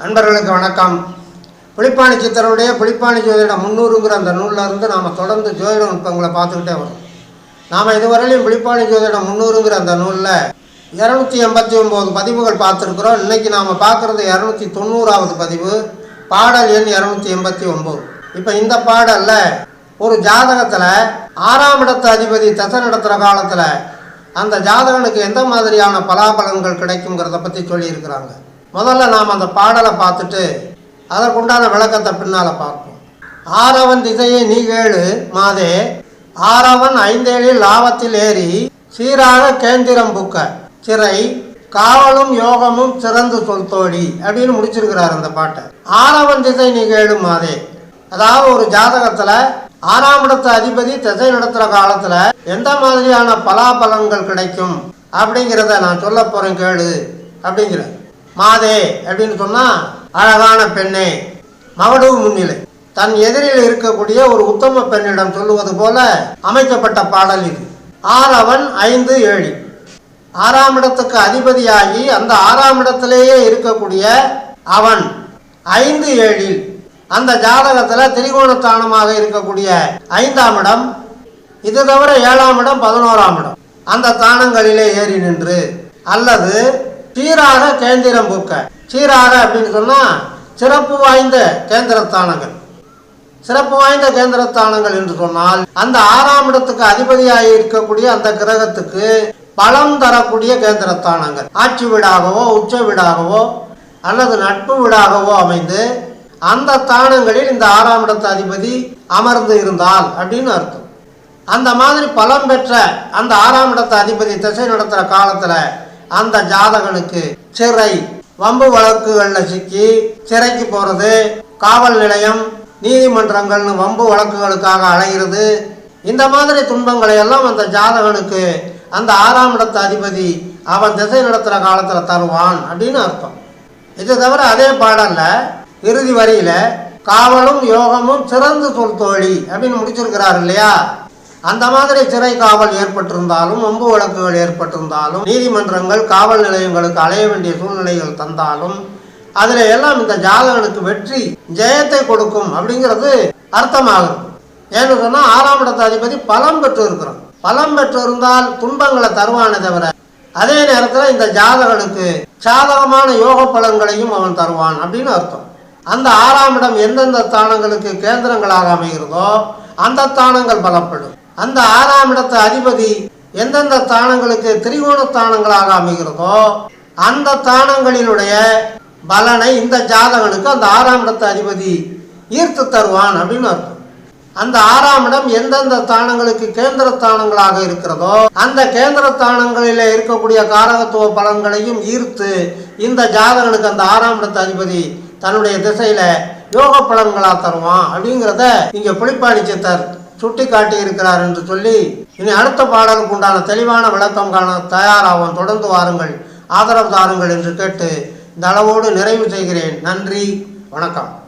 நண்பர்களுக்கு வணக்கம். புளிப்பாணி சித்தருடைய புளிப்பாணி ஜோதிடம் முன்னூறுங்கிற அந்த நூல்ல இருந்து நாம் தொடர்ந்து ஜோதிட நுட்பங்களை பார்த்துக்கிட்டே வரோம். நாம் இதுவரையிலும் புளிப்பாணி ஜோதிடம் முன்னூறுங்கிற அந்த நூலில் இரநூத்தி எண்பத்தி ஒம்பது பதிவுகள் பார்த்துருக்குறோம். இன்றைக்கி நாம் பார்க்குறது இரநூத்தி தொண்ணூறாவது பதிவு. பாடல் எண் இரநூத்தி எண்பத்தி ஒம்பது இப்போ இந்த பாடலில் ஒரு ஜாதகத்தில் ஆறாம் இடத்து அதிபதி தசை நடத்துகிற காலத்தில் அந்த ஜாதகனுக்கு எந்த மாதிரியான பலாபலன்கள் கிடைக்குங்கிறத பற்றி சொல்லியிருக்கிறாங்க. முதல்ல நாம் அந்த பாடலை பார்த்துட்டு அதற்குண்டான விளக்கத்தை பின்னால் பார்ப்போம். ஆறவன் திசையை நீ கேளு மாதே. ஆறவன் ஐந்தேழில் லாபத்தில் ஏறி சீராக கேந்திரம் புக்க. சிறை காவலும் யோகமும் சிறந்து சொல் தோழி அப்படின்னு முடிச்சிருக்கிறார் அந்த பாட்டை. ஆறவன் திசை நீ கேளு மாதே. அதாவது ஒரு ஜாதகத்தில் ஆறாம் இடத்து அதிபதி திசை நடத்துகிற காலத்தில் எந்த மாதிரியான பலாபலன்கள் கிடைக்கும் அப்படிங்கிறத நான் சொல்ல போகிறேன் கேளு அப்படிங்கிறேன் மாதே அப்படின்னு சொன்னா அழகான பெண்ணே. மகடு முன்னிலை. தன் எதிரில் இருக்கக்கூடிய ஒரு உத்தம பெண்ணிடம் சொல்லுவது போல அமைக்கப்பட்ட பாடல் இது. ஆறவன் ஐந்து ஏழு. ஆறாம் இடத்துக்கு அதிபதியாகி அந்த ஆறாம் இடத்திலேயே இருக்கக்கூடிய அவன் ஐந்து ஏழில். அந்த ஜாதகத்தில் திரிகோணஸ்தானமாக இருக்கக்கூடிய ஐந்தாம் இடம். இது தவிர ஏழாம் இடம் பதினோராம் இடம். அந்த தானங்களிலே ஏறி நின்று அல்லது சீராக கேந்திரம் பூக்க. சீராக அப்படின்னு சொன்னால் சிறப்பு வாய்ந்த கேந்திரஸ்தானங்கள். சிறப்பு வாய்ந்த கேந்திரஸ்தானங்கள் என்று சொன்னால் அந்த ஆறாம் இடத்துக்கு அதிபதியாக இருக்கக்கூடிய அந்த கிரகத்துக்கு பலம் தரக்கூடிய கேந்திரஸ்தானங்கள். ஆட்சி வீடாகவோ உச்ச வீடாகவோ அல்லது நட்பு வீடாகவோ அமைந்து அந்த ஸ்தானங்களில் இந்த ஆறாம் இடத்து அதிபதி அமர்ந்து இருந்தால் அப்படின்னு அர்த்தம். அந்த மாதிரி பலம் பெற்ற அந்த ஆறாம் இடத்து அதிபதி திசை நடத்துகிற காலத்தில் அந்த ஜாதகனுக்கு சிறை வம்பு வழக்குகளில் சிக்கி சிறைக்கு போகிறது காவல் நிலையம் நீதிமன்றங்கள்னு வம்பு வழக்குகளுக்காக அலைகிறது இந்த மாதிரி துன்பங்களை எல்லாம் அந்த ஜாதகனுக்கு அந்த ஆறாம் இடத்து அதிபதி அவன் திசை நடத்துகிற காலத்தில் தருவான் அப்படின்னு அர்த்தம். இது தவிர அதே பாடல்ல இறுதி வரியில காவலும் யோகமும் சிறந்து சொல் தோழி அப்படின்னு முடிச்சிருக்கிறார் இல்லையா? அந்த மாதிரி சிறை காவல் ஏற்பட்டிருந்தாலும் வம்பு வழக்குகள் ஏற்பட்டிருந்தாலும் நீதிமன்றங்கள் காவல் நிலையங்களுக்கு அலைய வேண்டிய சூழ்நிலைகள் தந்தாலும் அதில் எல்லாம் இந்த ஜாதகனுக்கு வெற்றி ஜெயத்தை கொடுக்கும் அப்படிங்கிறது அர்த்தமாகும். ஏன்னு சொன்னால் ஆறாம் இடத்த அதிபதி பலம் பெற்று இருக்கிறோம் பலம் பெற்று இருந்தால் துன்பங்களை தருவானே தவிர அதே நேரத்தில் இந்த ஜாதகனுக்கு சாதகமான யோக பலன்களையும் அவன் தருவான் அப்படின்னு அர்த்தம். அந்த ஆறாம் இடம் எந்தெந்த ஸ்தானங்களுக்கு கேந்திரங்களாக அமைகிறதோ அந்த ஸ்தானங்கள் பலப்படும். அந்த ஆறாம் இடத்து அதிபதி எந்தெந்த ஸ்தானங்களுக்கு திரிகோண ஸ்தானங்களாக அமைகிறதோ அந்த தானங்களினுடைய பலனை இந்த ஜாதகனுக்கு அந்த ஆறாம் இடத்து அதிபதி ஈர்த்து தருவான் அப்படின்னு அர்த்தம். அந்த ஆறாம் இடம் எந்தெந்த தானங்களுக்கு கேந்திர ஸ்தானங்களாக இருக்கிறதோ அந்த கேந்திர தானங்களில் இருக்கக்கூடிய காரகத்துவ பலன்களையும் ஈர்த்து இந்த ஜாதகனுக்கு அந்த ஆறாம் இடத்து அதிபதி தன்னுடைய திசையில யோக பலன்களா தருவான் அப்படிங்கிறத இங்க புலிப்பாணி சித்தர் சுட்டி காட்டியிருக்கிறார் என்று சொல்லி இனி அடுத்த பாடலுக்கு உண்டான தெளிவான விளக்கம் காண தயாராகும் தொடர்ந்து வாருங்கள். ஆதரவு தாருங்கள் என்று கேட்டு இந்த அளவோடு நிறைவு செய்கிறேன். நன்றி. வணக்கம்.